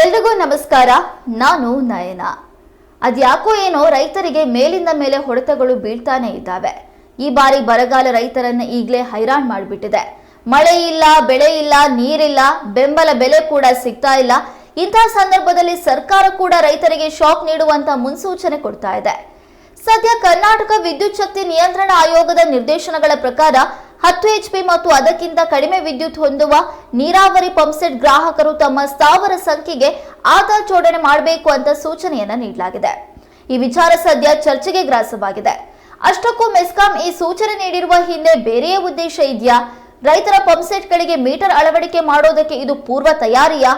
ಎಲ್ರಿಗೂ ನಮಸ್ಕಾರ, ನಾನು ನಯನ. ಅದ್ಯಾಕೋ ಏನೋ ರೈತರಿಗೆ ಮೇಲಿಂದ ಮೇಲೆ ಹೊಡೆತಗಳು ಬೀಳ್ತಾನೆ ಇದ್ದಾವೆ. ಈ ಬಾರಿ ಬರಗಾಲ ರೈತರನ್ನ ಈಗಲೇ ಹೈರಾಣ್ ಮಾಡಿಬಿಟ್ಟಿದೆ. ಮಳೆ ಇಲ್ಲ, ಬೆಳೆ ಇಲ್ಲ, ನೀರಿಲ್ಲ, ಬೆಂಬಲ ಬೆಲೆ ಕೂಡ ಸಿಗ್ತಾ ಇಲ್ಲ. ಇಂತಹ ಸಂದರ್ಭದಲ್ಲಿ ಸರ್ಕಾರ ಕೂಡ ರೈತರಿಗೆ ಶಾಕ್ ನೀಡುವಂತ ಮುನ್ಸೂಚನೆ ಕೊಡ್ತಾ ಇದೆ. ಸದ್ಯ ಕರ್ನಾಟಕ ವಿದ್ಯುತ್ ಶಕ್ತಿ ನಿಯಂತ್ರಣ ಆಯೋಗದ ನಿರ್ದೇಶನಗಳ ಪ್ರಕಾರ ಹತ್ತು ಎಚ್ಪಿ ಮತ್ತು ಅದಕ್ಕಿಂತ ಕಡಿಮೆ ವಿದ್ಯುತ್ ಹೊಂದುವ ನೀರಾವರಿ ಪಂಪ್ಸೆಟ್ ಗ್ರಾಹಕರು ತಮ್ಮ ಸ್ಥಾವರ ಸಂಖ್ಯೆಗೆ ಆಧಾರ್ ಜೋಡಣೆ ಮಾಡಬೇಕು ಅಂತ ಸೂಚನೆಯನ್ನ ನೀಡಲಾಗಿದೆ. ಈ ವಿಚಾರ ಸದ್ಯ ಚರ್ಚೆಗೆ ಗ್ರಾಸವಾಗಿದೆ. ಅಷ್ಟಕ್ಕೂ ಮೆಸ್ಕಾಂ ಈ ಸೂಚನೆ ನೀಡಿರುವ ಹಿಂದೆ ಬೇರೆಯೇ ಉದ್ದೇಶ ಇದೆಯಾ? ರೈತರ ಪಂಪ್ಸೆಟ್ಗಳಿಗೆ ಮೀಟರ್ ಅಳವಡಿಕೆ ಮಾಡೋದಕ್ಕೆ ಇದು ಪೂರ್ವ ತಯಾರಿಯಾ?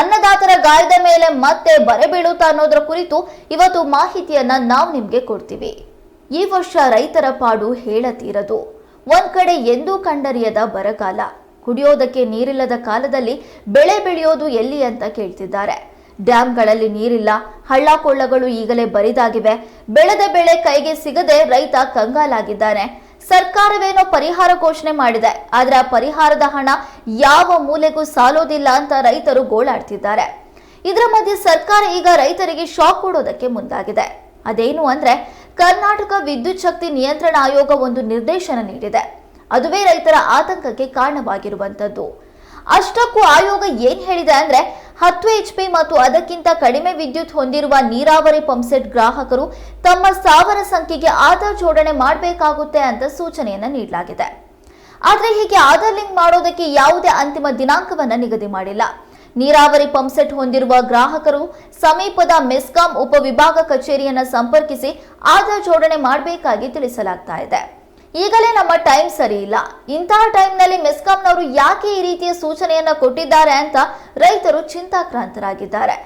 ಅನ್ನದಾತರ ಗಾಯದ ಮೇಲೆ ಮತ್ತೆ ಬರೆ ಬೀಳುತ್ತಾ ಅನ್ನೋದರ ಕುರಿತು ಇವತ್ತು ಮಾಹಿತಿಯನ್ನ ನಾವು ನಿಮ್ಗೆ ಕೊಡ್ತೀವಿ. ಈ ವರ್ಷ ರೈತರ ಪಾಡು ಹೇಳತೀರದು. ಒಂದ್ ಕಡೆ ಎಂದೂ ಕಂಡರಿಯದ ಬರಗಾಲ. ಕುಡಿಯೋದಕ್ಕೆ ನೀರಿಲ್ಲದ ಕಾಲದಲ್ಲಿ ಬೆಳೆ ಬೆಳೆಯೋದು ಎಲ್ಲಿ ಅಂತ ಕೇಳ್ತಿದ್ದಾರೆ. ಡ್ಯಾಂಗಳಲ್ಲಿ ನೀರಿಲ್ಲ ಹಳ್ಳ ಕೊಳ್ಳಗಳು ಈಗಲೇ ಬರಿದಾಗಿವೆ. ಬೆಳೆದ ಬೆಳೆ ಕೈಗೆ ಸಿಗದೆ ರೈತ ಕಂಗಾಲಾಗಿದ್ದಾನೆ. ಸರ್ಕಾರವೇನೋ ಪರಿಹಾರ ಘೋಷಣೆ ಮಾಡಿದೆ. ಆದ್ರೆ ಆ ಪರಿಹಾರದ ಹಣ ಯಾವ ಮೂಲೆಗೂ ಸಾಲೋದಿಲ್ಲ ಅಂತ ರೈತರು ಗೋಳಾಡ್ತಿದ್ದಾರೆ. ಇದರ ಮಧ್ಯೆ ಸರ್ಕಾರ ಈಗ ರೈತರಿಗೆ ಶಾಕ್ ಕೊಡೋದಕ್ಕೆ ಮುಂದಾಗಿದೆ. ಅದೇನು ಅಂದ್ರೆ ಕರ್ನಾಟಕ ವಿದ್ಯುತ್ ಶಕ್ತಿ ನಿಯಂತ್ರಣ ಆಯೋಗ ಒಂದು ನಿರ್ದೇಶನ ನೀಡಿದೆ. ಅದುವೇ ರೈತರ ಆತಂಕಕ್ಕೆ ಕಾರಣವಾಗಿರುವಂತದ್ದು. ಅಷ್ಟಕ್ಕೂ ಆಯೋಗ ಏನ್ ಹೇಳಿದೆ ಅಂದ್ರೆ, ಹತ್ತು ಎಚ್ ಪಿ ಮತ್ತು ಅದಕ್ಕಿಂತ ಕಡಿಮೆ ವಿದ್ಯುತ್ ಹೊಂದಿರುವ ನೀರಾವರಿ ಪಂಪ್ಸೆಟ್ ಗ್ರಾಹಕರು ತಮ್ಮ ಸಾವಿರ ಸಂಖ್ಯೆಗೆ ಆಧಾರ್ ಜೋಡಣೆ ಮಾಡಬೇಕಾಗುತ್ತೆ ಅಂತ ಸೂಚನೆಯನ್ನ ನೀಡಲಾಗಿದೆ. ಆದರೆ ಹೀಗೆ ಆಧಾರ್ ಲಿಂಕ್ ಮಾಡೋದಕ್ಕೆ ಯಾವುದೇ ಅಂತಿಮ ದಿನಾಂಕವನ್ನ ನಿಗದಿ ಮಾಡಿಲ್ಲ. ನೀರಾವರಿ ಪಂಪ್ಸೆಟ್ ಹೊಂದಿರುವ ಗ್ರಾಹಕರು ಸಮೀಪದ ಮೆಸ್ಕಾಂ ಉಪವಿಭಾಗ ಕಚೇರಿಯನ್ನು ಸಂಪರ್ಕಿಸಿ ಆಧಾರ್ ಜೋಡಣೆ ಮಾಡಬೇಕಾಗಿ ತಿಳಿಸಲಾಗ್ತಾ ಇದೆ. ಈಗಲೇ ನಮ್ಮ ಟೈಮ್ ಸರಿ ಇಲ್ಲ. ಇಂತಹ ಟೈಮ್ನಲ್ಲಿ ಮೆಸ್ಕಾಂನವರು ಯಾಕೆ ಈ ರೀತಿಯ ಸೂಚನೆಯನ್ನು ಕೊಟ್ಟಿದ್ದಾರೆ ಅಂತ ರೈತರು ಚಿಂತಾಕ್ರಾಂತರಾಗಿದ್ದಾರೆ.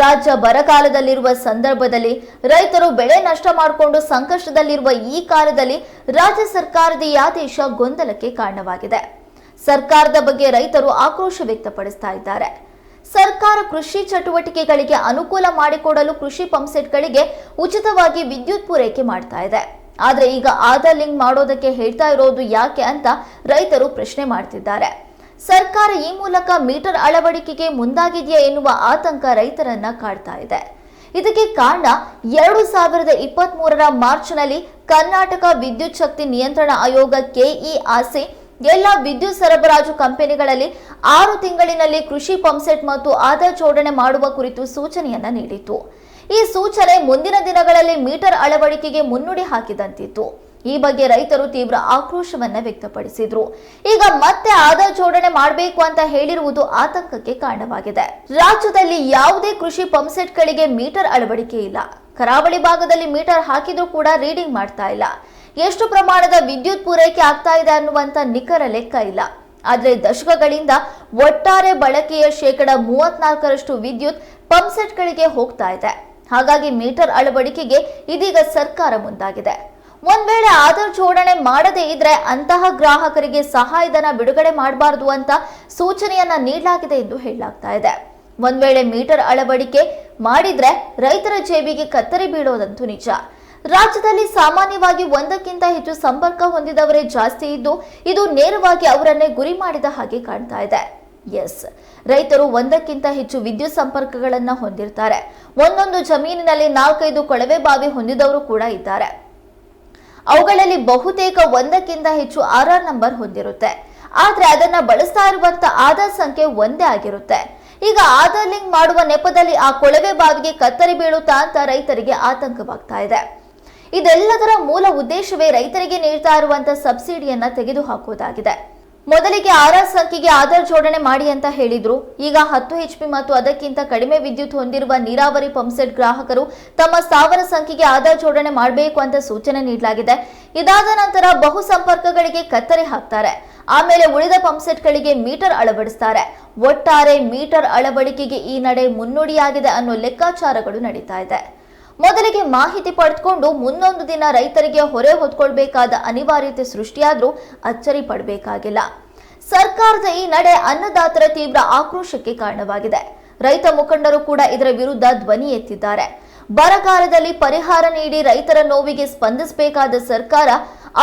ರಾಜ್ಯ ಬರಗಾಲದಲ್ಲಿರುವ ಸಂದರ್ಭದಲ್ಲಿ ರೈತರು ಬೆಳೆ ನಷ್ಟ ಮಾಡಿಕೊಂಡು ಸಂಕಷ್ಟದಲ್ಲಿರುವ ಈ ಕಾಲದಲ್ಲಿ ರಾಜ್ಯ ಸರ್ಕಾರದ ಈ ಆದೇಶ ಗೊಂದಲಕ್ಕೆ ಕಾರಣವಾಗಿದೆ. ಸರ್ಕಾರದ ಬಗ್ಗೆ ರೈತರು ಆಕ್ರೋಶ ವ್ಯಕ್ತಪಡಿಸ್ತಾ ಇದ್ದಾರೆ. ಸರ್ಕಾರ ಕೃಷಿ ಚಟುವಟಿಕೆಗಳಿಗೆ ಅನುಕೂಲ ಮಾಡಿಕೊಡಲು ಕೃಷಿ ಪಂಪ್ಸೆಟ್ಗಳಿಗೆ ಉಚಿತವಾಗಿ ವಿದ್ಯುತ್ ಪೂರೈಕೆ ಮಾಡ್ತಾ ಇದೆ. ಆದರೆ ಈಗ ಆಧಾರ್ ಲಿಂಕ್ ಮಾಡೋದಕ್ಕೆ ಹೇಳ್ತಾ ಇರೋದು ಯಾಕೆ ಅಂತ ರೈತರು ಪ್ರಶ್ನೆ ಮಾಡ್ತಿದ್ದಾರೆ. ಸರ್ಕಾರ ಈ ಮೂಲಕ ಮೀಟರ್ ಅಳವಡಿಕೆಗೆ ಮುಂದಾಗಿದೆಯಾ ಎನ್ನುವ ಆತಂಕ ರೈತರನ್ನ ಕಾಡ್ತಾ ಇದೆ. ಇದಕ್ಕೆ ಕಾರಣ ಎರಡು ಸಾವಿರದ ಇಪ್ಪತ್ತ್ ಮೂರರ ಮಾರ್ಚ್ನಲ್ಲಿ ಕರ್ನಾಟಕ ವಿದ್ಯುತ್ ಶಕ್ತಿ ನಿಯಂತ್ರಣ ಆಯೋಗ ಕೆಇಆರ್ಸಿ ಎಲ್ಲ ವಿದ್ಯುತ್ ಸರಬರಾಜು ಕಂಪನಿಗಳಲ್ಲಿ ಆರು ತಿಂಗಳಿನಲ್ಲಿ ಕೃಷಿ ಪಂಪ್ಸೆಟ್ ಮತ್ತು ಆಧಾರ್ ಜೋಡಣೆ ಮಾಡುವ ಕುರಿತು ಸೂಚನೆಯನ್ನ ನೀಡಿತು ಈ ಸೂಚನೆ ಮುಂದಿನ ದಿನಗಳಲ್ಲಿ ಮೀಟರ್ ಅಳವಡಿಕೆಗೆ ಮುನ್ನುಡಿ ಹಾಕಿದಂತಿತ್ತು. ಈ ಬಗ್ಗೆ ರೈತರು ತೀವ್ರ ಆಕ್ರೋಶವನ್ನ ವ್ಯಕ್ತಪಡಿಸಿದ್ರು. ಈಗ ಮತ್ತೆ ಆಧಾರ್ ಜೋಡಣೆ ಮಾಡಬೇಕು ಅಂತ ಹೇಳಿರುವುದು ಆತಂಕಕ್ಕೆ ಕಾರಣವಾಗಿದೆ. ರಾಜ್ಯದಲ್ಲಿ ಯಾವುದೇ ಕೃಷಿ ಪಂಪ್ಸೆಟ್ಗಳಿಗೆ ಮೀಟರ್ ಅಳವಡಿಕೆ ಇಲ್ಲ. ಕರಾವಳಿ ಭಾಗದಲ್ಲಿ ಮೀಟರ್ ಹಾಕಿದ್ರೂ ಕೂಡ ರೀಡಿಂಗ್ ಮಾಡ್ತಾ ಇಲ್ಲ. ಎಷ್ಟು ಪ್ರಮಾಣದ ವಿದ್ಯುತ್ ಪೂರೈಕೆ ಆಗ್ತಾ ಇದೆ ಅನ್ನುವಂತ ನಿಖರ ಲೆಕ್ಕ ಇಲ್ಲ. ಆದರೆ ದಶಕಗಳಿಂದ ಒಟ್ಟಾರೆ ಬಳಕೆಯ ಶೇಕಡ ಮೂವತ್ನಾಲ್ಕರಷ್ಟು ವಿದ್ಯುತ್ ಪಂಪ್ಸೆಟ್ಗಳಿಗೆ ಹೋಗ್ತಾ ಇದೆ. ಹಾಗಾಗಿ ಮೀಟರ್ ಅಳವಡಿಕೆಗೆ ಇದೀಗ ಸರ್ಕಾರ ಮುಂದಾಗಿದೆ. ಒಂದ್ ವೇಳೆ ಆಧಾರ್ ಜೋಡಣೆ ಮಾಡದೇ ಇದ್ರೆ ಅಂತಹ ಗ್ರಾಹಕರಿಗೆ ಸಹಾಯಧನ ಬಿಡುಗಡೆ ಮಾಡಬಾರದು ಅಂತ ಸೂಚನೆಯನ್ನ ನೀಡಲಾಗಿದೆ ಎಂದು ಹೇಳಲಾಗ್ತಾ ಇದೆ. ಒಂದ್ ವೇಳೆ ಮೀಟರ್ ಅಳವಡಿಕೆ ಮಾಡಿದ್ರೆ ರೈತರ ಜೇಬಿಗೆ ಕತ್ತರಿ ಬೀಳೋದಂತೂ ನಿಜ. ರಾಜ್ಯದಲ್ಲಿ ಸಾಮಾನ್ಯವಾಗಿ ಒಂದಕ್ಕಿಂತ ಹೆಚ್ಚು ಸಂಪರ್ಕ ಹೊಂದಿದವರೇ ಜಾಸ್ತಿ ಇದ್ದು, ಇದು ನೇರವಾಗಿ ಅವರನ್ನೇ ಗುರಿ ಮಾಡಿದ ಹಾಗೆ ಕಾಣ್ತಾ ಇದೆ. ಎಸ್. ರೈತರು ಒಂದಕ್ಕಿಂತ ಹೆಚ್ಚು ವಿದ್ಯುತ್ ಸಂಪರ್ಕಗಳನ್ನ ಹೊಂದಿರ್ತಾರೆ. ಒಂದೊಂದು ಜಮೀನಿನಲ್ಲಿ ನಾಲ್ಕೈದು ಕೊಳವೆ ಬಾವಿ ಹೊಂದಿದವರು ಕೂಡ ಇದ್ದಾರೆ. ಅವುಗಳಲ್ಲಿ ಬಹುತೇಕ ಒಂದಕ್ಕಿಂತ ಹೆಚ್ಚು ಆರ್ಆರ್ ನಂಬರ್ ಹೊಂದಿರುತ್ತೆ. ಆದ್ರೆ ಅದನ್ನ ಬಳಸ್ತಾ ಇರುವಂತ ಆಧಾರ್ ಸಂಖ್ಯೆ ಒಂದೇ ಆಗಿರುತ್ತೆ. ಈಗ ಆಧಾರ್ ಲಿಂಕ್ ಮಾಡುವ ನೆಪದಲ್ಲಿ ಆ ಕೊಳವೆ ಬಾವಿಗೆ ಕತ್ತರಿ ಬೀಳುತ್ತಾ ಅಂತ ರೈತರಿಗೆ ಆತಂಕವಾಗ್ತಾ ಇದೆ. ಇದೆಲ್ಲದರ ಮೂಲ ಉದ್ದೇಶವೇ ರೈತರಿಗೆ ನೀಡ್ತಾ ಇರುವಂತಹ ಸಬ್ಸಿಡಿಯನ್ನ ತೆಗೆದುಹಾಕುವುದಾಗಿದೆ. ಮೊದಲಿಗೆ ಆರ್ ಸಂಖ್ಯೆಗೆ ಆಧಾರ್ ಜೋಡಣೆ ಮಾಡಿ ಅಂತ ಹೇಳಿದ್ರು. ಈಗ ಹತ್ತು ಎಚ್ಪಿ ಮತ್ತು ಅದಕ್ಕಿಂತ ಕಡಿಮೆ ವಿದ್ಯುತ್ ಹೊಂದಿರುವ ನೀರಾವರಿ ಪಂಪ್ಸೆಟ್ ಗ್ರಾಹಕರು ತಮ್ಮ ಸಾವಿರ ಸಂಖ್ಯೆಗೆ ಆಧಾರ್ ಜೋಡಣೆ ಮಾಡಬೇಕು ಅಂತ ಸೂಚನೆ ನೀಡಲಾಗಿದೆ. ಇದಾದ ನಂತರ ಬಹು ಸಂಪರ್ಕಗಳಿಗೆ ಕತ್ತರಿ ಹಾಕ್ತಾರೆ. ಆಮೇಲೆ ಉಳಿದ ಪಂಪ್ಸೆಟ್ಗಳಿಗೆ ಮೀಟರ್ ಅಳವಡಿಸ್ತಾರೆ. ಒಟ್ಟಾರೆ ಮೀಟರ್ ಅಳವಡಿಕೆಗೆ ಈ ನಡೆ ಮುನ್ನುಡಿಯಾಗಿದೆ ಅನ್ನೋ ಲೆಕ್ಕಾಚಾರಗಳು ನಡೀತಾ ಇದೆ. ಮೊದಲಿಗೆ ಮಾಹಿತಿ ಪಡೆದುಕೊಂಡು ಮುಂದೊಂದು ದಿನ ರೈತರಿಗೆ ಹೊರೆ ಹೊತ್ಕೊಳ್ಬೇಕಾದ ಅನಿವಾರ್ಯತೆ ಸೃಷ್ಟಿಯಾದರೂ ಅಚ್ಚರಿ ಪಡಬೇಕಾಗಿಲ್ಲ. ಸರ್ಕಾರದ ಈ ನಡೆ ಅನ್ನದಾತರ ತೀವ್ರ ಆಕ್ರೋಶಕ್ಕೆ ಕಾರಣವಾಗಿದೆ. ರೈತ ಮುಖಂಡರು ಕೂಡ ಇದರ ವಿರುದ್ಧ ಧ್ವನಿ ಎತ್ತಿದ್ದಾರೆ. ಬರಗಾಲದಲ್ಲಿ ಪರಿಹಾರ ನೀಡಿ ರೈತರ ನೋವಿಗೆ ಸ್ಪಂದಿಸಬೇಕಾದ ಸರ್ಕಾರ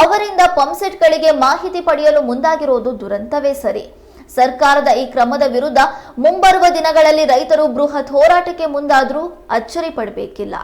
ಅವರಿಂದ ಪಂಪ್ಸೆಟ್ಗಳಿಗೆ ಮಾಹಿತಿ ಪಡೆಯಲು ಮುಂದಾಗಿರುವುದು ದುರಂತವೇ ಸರಿ. ಸರ್ಕಾರದ ಈ ಕ್ರಮದ ವಿರುದ್ಧ ಮುಂಬರುವ ದಿನಗಳಲ್ಲಿ ರೈತರು ಬೃಹತ್ ಹೋರಾಟಕ್ಕೆ ಮುಂದಾದರೂ ಅಚ್ಚರಿ ಪಡಬೇಕಿಲ್ಲ.